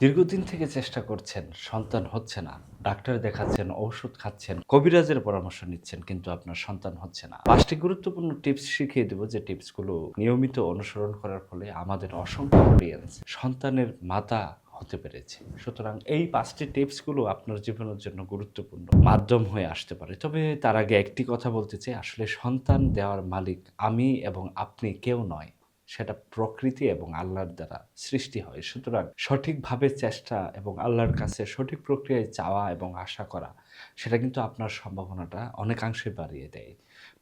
দীর্ঘদিন থেকে চেষ্টা করছেন, সন্তান হচ্ছে না। ডাক্তার দেখাচ্ছেন ঔষধ খাচ্ছেন, কবিরাজের পরামর্শ নিচ্ছেন, কিন্তু আপনার সন্তান হচ্ছে না। পাঁচটি গুরুত্বপূর্ণ টিপস শিখিয়ে দেবো যে টিপসগুলো নিয়মিত অনুসরণ করার ফলে আমাদের অসংখ্য অডিয়েন্স সন্তানের মাতা হতে পেরেছে। সুতরাং এই পাঁচটি টিপসগুলো আপনার জীবনের জন্য গুরুত্বপূর্ণ মাধ্যম হয়ে আসতে পারে। তবে তার আগে একটি কথা বলতে চাই, আসলে সন্তান দেওয়ার মালিক আমি এবং আপনি কেউ নয়। সেটা প্রকৃতি এবং আল্লাহর দ্বারা সৃষ্টি হয়। সুতরাং সঠিকভাবে চেষ্টা এবং আল্লাহর কাছে সঠিক প্রক্রিয়ায় চাওয়া এবং আশা করা সেটা কিন্তু আপনার সম্ভাবনাটা অনেকাংশে বাড়িয়ে দেয়।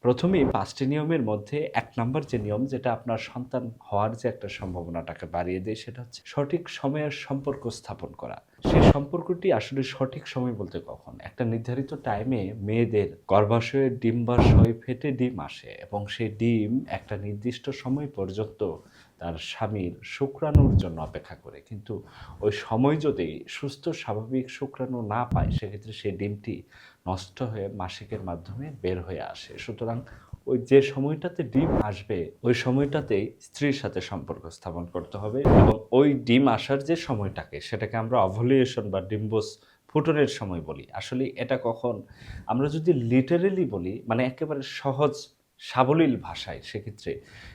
প্রথমেই পাঁচটি নিয়মের মধ্যে এক নম্বর যে নিয়ম যেটা আপনার সন্তান হওয়ার যে একটা সম্ভাবনাটাকে বাড়িয়ে দেয় সেটা হচ্ছে সঠিক সময়ের সম্পর্ক স্থাপন করা। সেই সম্পর্কটি আসলে সঠিক সময় বলতে কখন? একটা নির্ধারিত টাইমে মেয়েদের গর্ভাশয়ে ডিম্বাশয় ফেটে ডিম আসে এবং সেই ডিম একটা নির্দিষ্ট সময় পর্যন্ত তার স্বামীর শুক্রাণুর জন্য অপেক্ষা করে। কিন্তু ওই সময় যদি সুস্থ, স্বাভাবিক শুক্রাণু না পায়, সেক্ষেত্রে সেই ডিমটি নষ্ট হয়ে মাসিকের মাধ্যমে বের হয়ে আসে। সুতরাং ওই যে সময়টাতে ডিম আসবে, ওই সময়টাতেই স্ত্রীর সাথে সম্পর্ক স্থাপন করতে হবে এবং ওই ডিম আসার যে সময়টাকে, সেটাকে আমরা অভলিউশন বা ডিম্বোস ফুটনের সময় বলি। আসলে এটা কখন? আমরা যদি লিটারেলি বলি মানে একেবারে সহজ সাবলীল ভাষায় সেক্ষেত্রে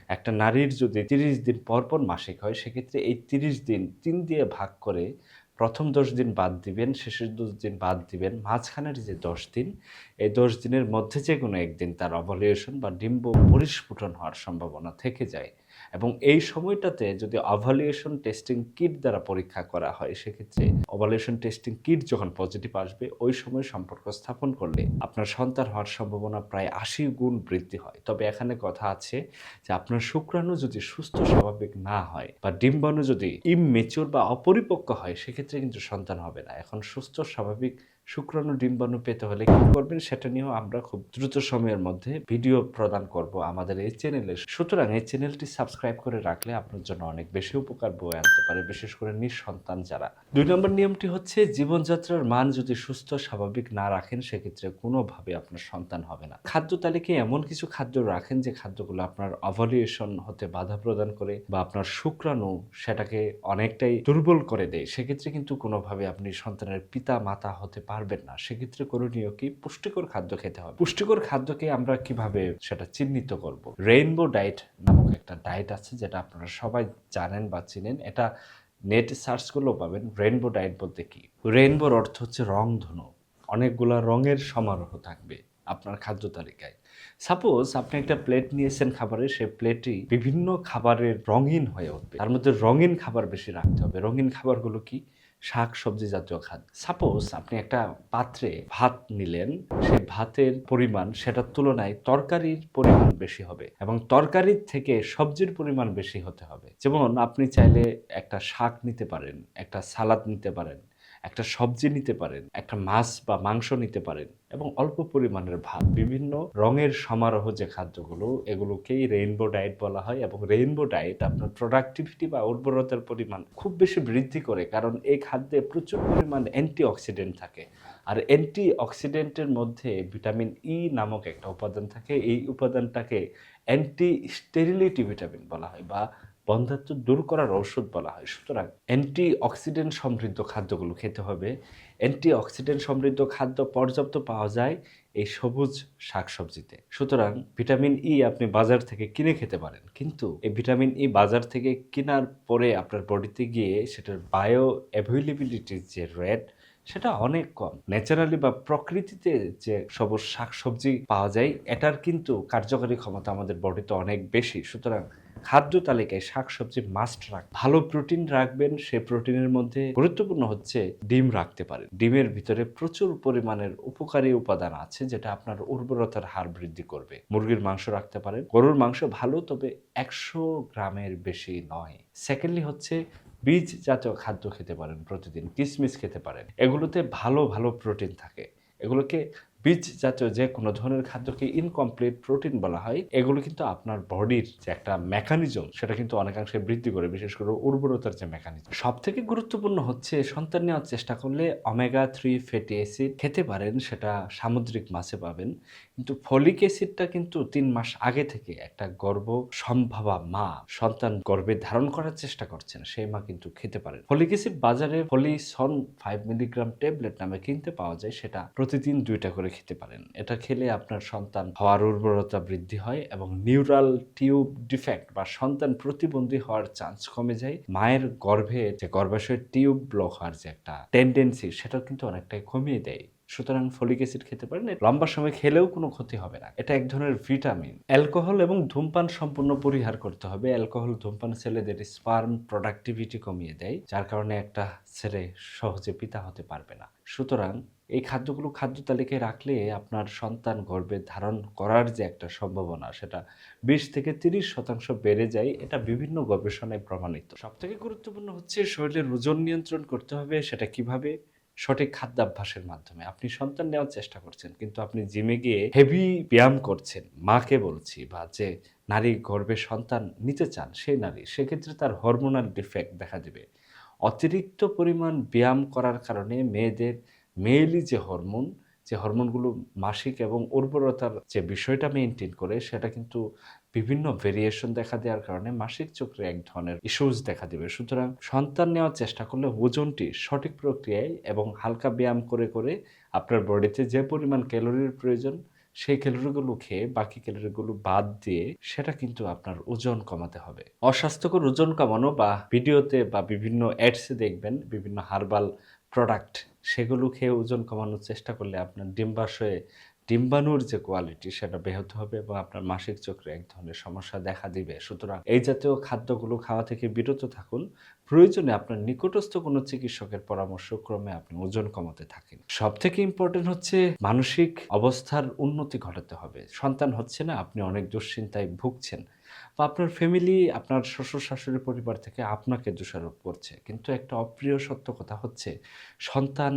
একটা নারীর যদি তিরিশ দিন পর পর মাসিক হয়, সেক্ষেত্রে এই তিরিশ দিন তিন দিয়ে ভাগ করে প্রথম দশ দিন বাদ দিবেন, শেষের দশ দিন বাদ দিবেন, মাঝখানের যে দশ দিন, এই দশ দিনের মধ্যে যে কোনো একদিন তার অভলিউশন বা ডিম্ব পরিস্ফুটন হওয়ার সম্ভাবনা থেকে যায়। এবং এই সময়টাতে যদি অভালিউশন টেস্টিং কিট দ্বারা পরীক্ষা করা হয়, সেক্ষেত্রে অভালিউশন টেস্টিং কিট যখন পজিটিভ আসবে, ওই সময় সম্পর্ক স্থাপন করলে আপনার সন্তান হওয়ার সম্ভাবনা প্রায় আশি গুণ বৃদ্ধি হয়। তবে এখানে কথা আছে যে আপনার শুক্রাণু যদি সুস্থ, স্বাভাবিক না হয় বা ডিম্বাণু যদি ইমমেচুর বা অপরিপক্ক হয়, সেক্ষেত্রে কিন্তু সন্তান হবে না। এখন সুস্থ, স্বাভাবিক শুক্রাণু ডিম্বাণু পেতে হলে কি করবেন সেটা নিয়েও আমরা খুব দ্রুত সময়ের মধ্যে ভিডিও প্রদান করব আমাদের এই চ্যানেলে। সুতরাং এই চ্যানেলটি সাবস্ক্রাইব করে রাখলে আপনার জন্য অনেক বেশি উপকার বয়ে আনতে পারে, বিশেষ করে নিঃসন্তান যারা। দুই নম্বর নিয়মটি হচ্ছে জীবনযাত্রার মান যদি সুস্থ, স্বাভাবিক না রাখেন, সেক্ষেত্রে কোনোভাবে আপনার সন্তান হবে না। খাদ্য তালিকায় এমন কিছু খাদ্য রাখেন যে খাদ্যগুলো আপনার অভলিউশন হতে বাধা প্রদান করে বা আপনার শুক্রাণু সেটাকে অনেকটাই দুর্বল করে দেয়। সেক্ষেত্রে কিন্তু কোনোভাবে আপনি সন্তানের পিতা মাতা হতে পারবেন না। সেক্ষেত্রে করণীয় কি? পুষ্টিকর খাদ্য খেতে হবে। পুষ্টিকর খাদ্যকে আমরা কীভাবে সেটা চিহ্নিত করব? রেইনবো ডায়েট নামক একটা ডায়েট আছে যেটা আপনারা সবাই জানেন বা চিনেন। এটা নেট সার্চ করলেও পাবেন। রেইনবো ডায়েট বলতে কি? রেইনবোর অর্থ হচ্ছে রংধনু অনেকগুলা রঙের সমারোহ থাকবে আপনার খাদ্য তালিকায়। সাপোজ আপনি একটা প্লেট নিয়েছেন খাবারের সেই প্লেটই বিভিন্ন খাবারের রঙিন হয়ে উঠবে। তার মধ্যে রঙিন খাবার বেশি রাখতে হবে। রঙিন খাবারগুলো কি? শাক সবজি জাতীয় খাদ্য সাপোজ আপনি একটা পাত্রে ভাত নিলেন, সেই ভাতের পরিমাণ সেটার তুলনায় তরকারির পরিমাণ বেশি হবে এবং তরকারির থেকে সবজির পরিমাণ বেশি হতে হবে। যেমন আপনি চাইলে একটা শাক নিতে পারেন, একটা সালাদ নিতে পারেন একটা সবজি নিতে পারেন, একটা মাছ বা মাংস নিতে পারেন এবং অল্প পরিমাণের ভাত। বিভিন্ন রঙের সমারোহ যে খাদ্যগুলো, এগুলোকেই রেইনবো ডায়েট বলা হয় এবং রেইনবো ডায়েট আপনার প্রোডাক্টিভিটি বা উর্বরতার পরিমাণ খুব বেশি বৃদ্ধি করে কারণ এই খাদ্যে প্রচুর পরিমাণ অ্যান্টি অক্সিডেন্ট থাকে। আর অ্যান্টি অক্সিডেন্টের মধ্যে ভিটামিন ই নামক একটা উপাদান থাকে। এই উপাদানটাকে অ্যান্টি স্টেরিলিটি ভিটামিন বলা হয় বা বন্ধাত্ব দূর করার ঔষধ বলা হয়। সুতরাং অ্যান্টি অক্সিডেন্ট সমৃদ্ধ খাদ্যগুলো খেতে হবে। অ্যান্টি অক্সিডেন্ট সমৃদ্ধ খাদ্য পর্যাপ্ত পাওয়া যায় এই সবুজ শাকসবজিতে। সুতরাং ভিটামিন ই আপনি বাজার থেকে কিনে খেতে পারেন। কিন্তু এই ভিটামিন ই বাজার থেকে কেনার পরে আপনার বডিতে গিয়ে সেটার বায়ো অ্যাভেলেবিলিটির যে রেট সেটা অনেক কম। ন্যাচারালি বা প্রকৃতিতে যে সবুজ শাকসবজি পাওয়া যায়, এটার কিন্তু কার্যকারী ক্ষমতা আমাদের বডিতে অনেক বেশি। সুতরাং খাদ্য তালিকায় শাকসবজি মাস্ট রাখ। ভালো প্রোটিন রাখবেন, সে প্রোটিনের মধ্যে গুরুত্বপূর্ণ হচ্ছে ডিম রাখতে পারেন। ডিমের ভিতরে প্রচুর পরিমাণের উপকারী উপাদান আছে যেটা আপনার উর্বরতার হার বৃদ্ধি করবে। মুরগির মাংস রাখতে পারেন। গরুর মাংস ভালো, তবে একশো গ্রামের বেশি নয়। সেকেন্ডলি হচ্ছে বীজ জাতীয় খাদ্য খেতে পারেন প্রতিদিন কিশমিশ খেতে পারেন। এগুলোতে ভালো ভালো প্রোটিন থাকে। এগুলোকে বীজ জাতীয় যে কোনো ধরনের খাদ্যকে ইনকমপ্লিট প্রোটিন বলা হয়, এগুলো কিন্তু আপনার বডির যে একটা মেকানিজম সেটা কিন্তু অনেকাংশে বৃদ্ধি করে, বিশেষ করে উর্বরতার যে মেকানিজম সব থেকে গুরুত্বপূর্ণ হচ্ছে সন্তান নেওয়ার চেষ্টা করলে অমেগা থ্রি ফ্যাটি অ্যাসিড খেতে পারেন, সেটা সামুদ্রিক মাছে পাবেন। কিন্তু ফলিক অ্যাসিডটা কিন্তু তিন মাস আগে থেকে একটা গর্ব সম্ভাবা মা সন্তান গর্ভে ধারণ করার চেষ্টা করছেন, সেই মা কিন্তু খেতে পারেন। ফলিক অ্যাসিড বাজারে ফলিসন ফাইভ মিলিগ্রাম ট্যাবলেট নামে কিনতে পাওয়া যায়, সেটা প্রতিদিন দুইটা করে খেতে পারেন। এটা খেলে আপনার সন্তান হওয়ার উর্বরতা বৃদ্ধি হয় এবং নিউরাল টিউব ডিফেক্ট বা সন্তান প্রতিবন্ধী হওয়ার চান্স কমে যায়। মায়ের গর্ভে যে গর্ভাশয়ের টিউব ব্লক হওয়ার যে একটা টেন্ডেন্সি সেটা কিন্তু অনেকটাই কমিয়ে দেয়। সুতরাং ফলিক অ্যাসিড খেতে পারেন লম্বা সময় খেলেও কোনো ক্ষতি হবে না। এটা এক ধরনের ভিটামিন। অ্যালকোহল এবং ধূমপান সম্পূর্ণ পরিহার করতে হবে। অ্যালকোহল ধূমপান ছেলেদের স্পার্ম প্রোডাক্টিভিটি কমিয়ে দেয়, যার কারণে একটা ছেলে সহজে পিতা হতে পারবে না। সুতরাং এই খাদ্যগুলো খাদ্য তালিকায় রাখলে আপনার সন্তান গর্ভে ধারণ করার যে একটা সম্ভাবনা, সেটা বিশ থেকে তিরিশ শতাংশ বেড়ে যায়। এটা বিভিন্ন গবেষণায় প্রমাণিত। সব থেকে গুরুত্বপূর্ণ হচ্ছে শরীরের ওজন নিয়ন্ত্রণ করতে হবে, সেটা কীভাবে? সঠিক খাদ্যাভ্যাসের মাধ্যমে। আপনি সন্তান নেওয়ার চেষ্টা করছেন, কিন্তু আপনি জিমে গিয়ে হেভি ব্যায়াম করছেন, মাকে বলছি বা যে নারী গর্ভে সন্তান নিতে চান, সেই নারী, সেক্ষেত্রে তার হরমোনাল ডিফেক্ট দেখা দেবে। অতিরিক্ত পরিমাণ ব্যায়াম করার কারণে মেয়েদের মেয়েলি যে হরমোন যে হরমোনগুলো মাসিক এবং উর্বরতার যে বিষয়টা মেনটেন করে, সেটা কিন্তু বিভিন্ন ভেরিয়েশন দেখা দেওয়ার কারণে মাসিক চক্রে এক ধরনের ইস্যুজ দেখা দেবে। সুতরাং সন্তান নেওয়ার চেষ্টা করলে ওজনটি সঠিক প্রক্রিয়ায় এবং হালকা ব্যায়াম করে করে আপনার বডিতে যে পরিমাণ ক্যালোরির প্রয়োজন, সেই ক্যালোরিগুলো খেয়ে বাকি ক্যালোরিগুলো বাদ দিয়ে সেটা কিন্তু আপনার ওজন কমাতে হবে। অস্বাস্থ্যকর ওজন কমানো বা ভিডিওতে বা বিভিন্ন অ্যাডসে দেখবেন, বিভিন্ন হার্বাল প্রোডাক্ট সেগুলো খেয়ে ওজন কমানোর চেষ্টা করলে আপনার ডিম্বাশয়ে, ডিম্বাণুর যে কোয়ালিটি সেটা ব্যাহত হবে এবং আপনার মাসিক চক্রে এক ধরনের সমস্যা দেখা দিবে। সুতরাং এই জাতীয় খাদ্যগুলো খাওয়া থেকে বিরত থাকুন। প্রয়োজনে আপনার নিকটস্থ কোনো চিকিৎসকের পরামর্শ ক্রমে আপনি ওজন কমাতে থাকেন। সব থেকে ইম্পর্টেন্ট হচ্ছে মানসিক অবস্থার উন্নতি ঘটাতে হবে। সন্তান হচ্ছে না, আপনি অনেক দুশ্চিন্তায় ভুগছেন। বা আপনার ফ্যামিলি আপনার শ্বশুর শাশুড়ির পরিবার থেকে আপনাকে দোষারোপ করছে। কিন্তু একটা অপ্রিয় সত্য কথা হচ্ছে, সন্তান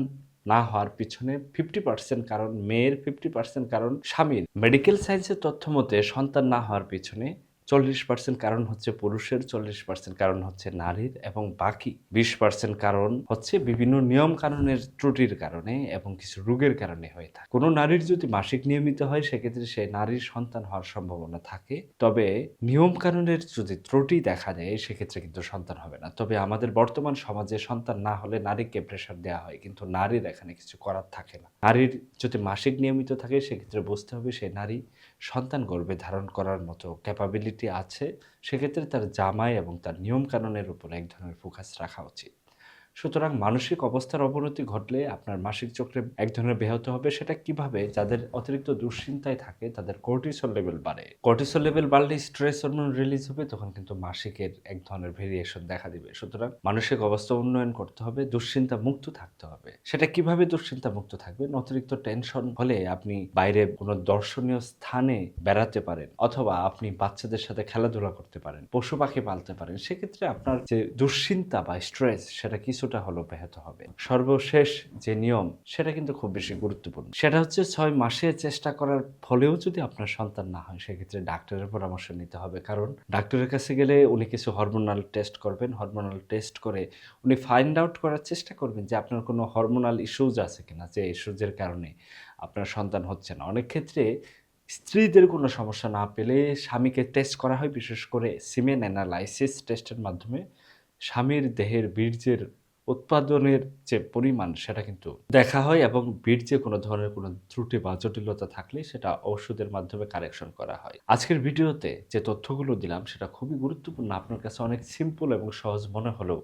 না হওয়ার পিছনে ফিফটি পার্সেন্ট কারণ, মেয়ের ফিফটি পার্সেন্ট কারণ, স্বামীর। মেডিকেল সায়েন্সের তথ্য মতে সন্তান না হওয়ার পিছনে চল্লিশ পার্সেন্ট কারণ হচ্ছে পুরুষের, চল্লিশ পার্সেন্ট কারণ হচ্ছে নারীর এবং বাকি বিশ পার্সেন্ট কারণ হচ্ছে বিভিন্ন নিয়ম কানুনের ত্রুটির কারণে এবং কিছু রোগের কারণে হয়ে থাকে। কোনো নারীর যদি মাসিক নিয়মিত হয়, সেক্ষেত্রে সে নারীর সন্তান হওয়ার সম্ভাবনা থাকে। তবে নিয়ম কানুনের যদি ত্রুটি দেখা দেয়, সেক্ষেত্রে কিন্তু সন্তান হবে না। তবে আমাদের বর্তমান সমাজে সন্তান না হলে নারীকে প্রেশার দেওয়া হয়, কিন্তু নারীর এখানে কিছু করার থাকে না। নারীর যদি মাসিক নিয়মিত থাকে, সেক্ষেত্রে বুঝতে হবে সে নারী সন্তান গর্ভে ধারণ করার মতো ক্যাপাবিলিটি আছে সেক্ষেত্রে তার জামাই এবং তার নিয়মকানুনের উপর এক ধরনের ফোকাস রাখা উচিত। সুতরাং মানসিক অবস্থার অবনতি ঘটলে আপনার মাসিক চক্রে এক ধরনের ব্যাহত হবে। সেটা কীভাবে? যাদের অতিরিক্ত দুশ্চিন্তায় থাকে, তাদের কর্টিসল লেভেল বাড়ে। কর্টিসল লেভেল বাড়লে স্ট্রেস হরমোন রিলিজ হবে, তখন কিন্তু মাসিকের এক ধরনের ভেরিয়েশন দেখা দিবে। সুতরাং মানসিক অবস্থা উন্নয়ন করতে হবে, দুশ্চিন্তা মুক্ত থাকতে হবে। সেটা কীভাবে দুশ্চিন্তা মুক্ত থাকবেন অতিরিক্ত টেনশন হলে আপনি বাইরে কোনো দর্শনীয় স্থানে বেড়াতে পারেন, অথবা আপনি বাচ্চাদের সাথে খেলাধুলা করতে পারেন, পশু পাখি পালতে পারেন। সেক্ষেত্রে আপনার যে দুশ্চিন্তা বা স্ট্রেস সেটা কিছুটা হলো ব্যাহত হবে। সর্বশেষ যে নিয়ম, সেটা কিন্তু খুব বেশি গুরুত্বপূর্ণ। সেটা হচ্ছে ছয় মাসে চেষ্টা করার ফলেও যদি আপনার সন্তান না হয়, সেক্ষেত্রে ডাক্তারের পরামর্শ নিতে হবে। কারণ ডাক্তারের কাছে গেলে উনি কিছু হরমোনাল টেস্ট করবেন। হরমোনাল টেস্ট করে উনি ফাইন্ড আউট করার চেষ্টা করবেন যে আপনার কোনো হরমোনাল ইস্যুজ আছে কিনা, যে ইস্যুজের কারণে আপনার সন্তান হচ্ছে না। অনেক ক্ষেত্রে স্ত্রীদের কোনো সমস্যা না পেলে স্বামীকে টেস্ট করা হয়। বিশেষ করে সিমেন অ্যানালাইসিস টেস্টের মাধ্যমে স্বামীর দেহের বীর্যের উৎপাদনের যে পরিমাণ, সেটা কিন্তু দেখা হয় এবং বীর্যে কোনো ধরনের কোনো ত্রুটি বা জটিলতা থাকলে সেটা ঔষধের মাধ্যমে কারেকশন করা হয়। আজকের ভিডিওতে যে তথ্যগুলো দিলাম, সেটা খুবই গুরুত্বপূর্ণ। আপনার কাছে অনেক সিম্পল এবং সহজ মনে হলেও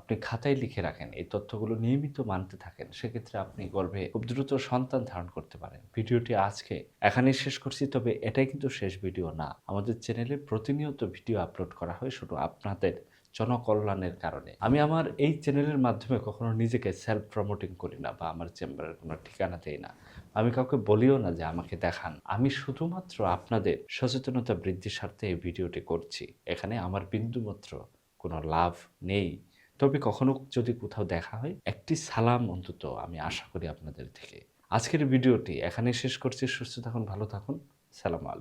আপনি খাতায় লিখে রাখেন, এই তথ্যগুলো নিয়মিত মানতে থাকেন, সেক্ষেত্রে আপনি গর্ভে খুব দ্রুত সন্তান ধারণ করতে পারেন। ভিডিওটি আজকে এখানেই শেষ করছি, তবে এটাই কিন্তু শেষ ভিডিও না। আমাদের চ্যানেলে প্রতিনিয়ত ভিডিও আপলোড করা হয় শুধু আপনাদের জনকল্যাণের কারণে। আমি আমার এই চ্যানেলের মাধ্যমে কখনো নিজেকে সেলফ প্রমোটিং করি না বা আমার চেম্বারের কোনো ঠিকানা দেই না। আমি কাউকে বলিও না যে আমাকে দেখান। আমি শুধুমাত্র আপনাদের সচেতনতা বৃদ্ধির স্বার্থে এই ভিডিওটি করছি। এখানে আমার বিন্দুমাত্র কোনো লাভ নেই। তবে কখনো যদি কোথাও দেখা হয়, একটি সালাম অন্তত আমি আশা করি আপনাদের থেকে। আজকের ভিডিওটি এখানেই শেষ করছি। সুস্থ থাকুন, ভালো থাকুন। সালাম আলাইকুম।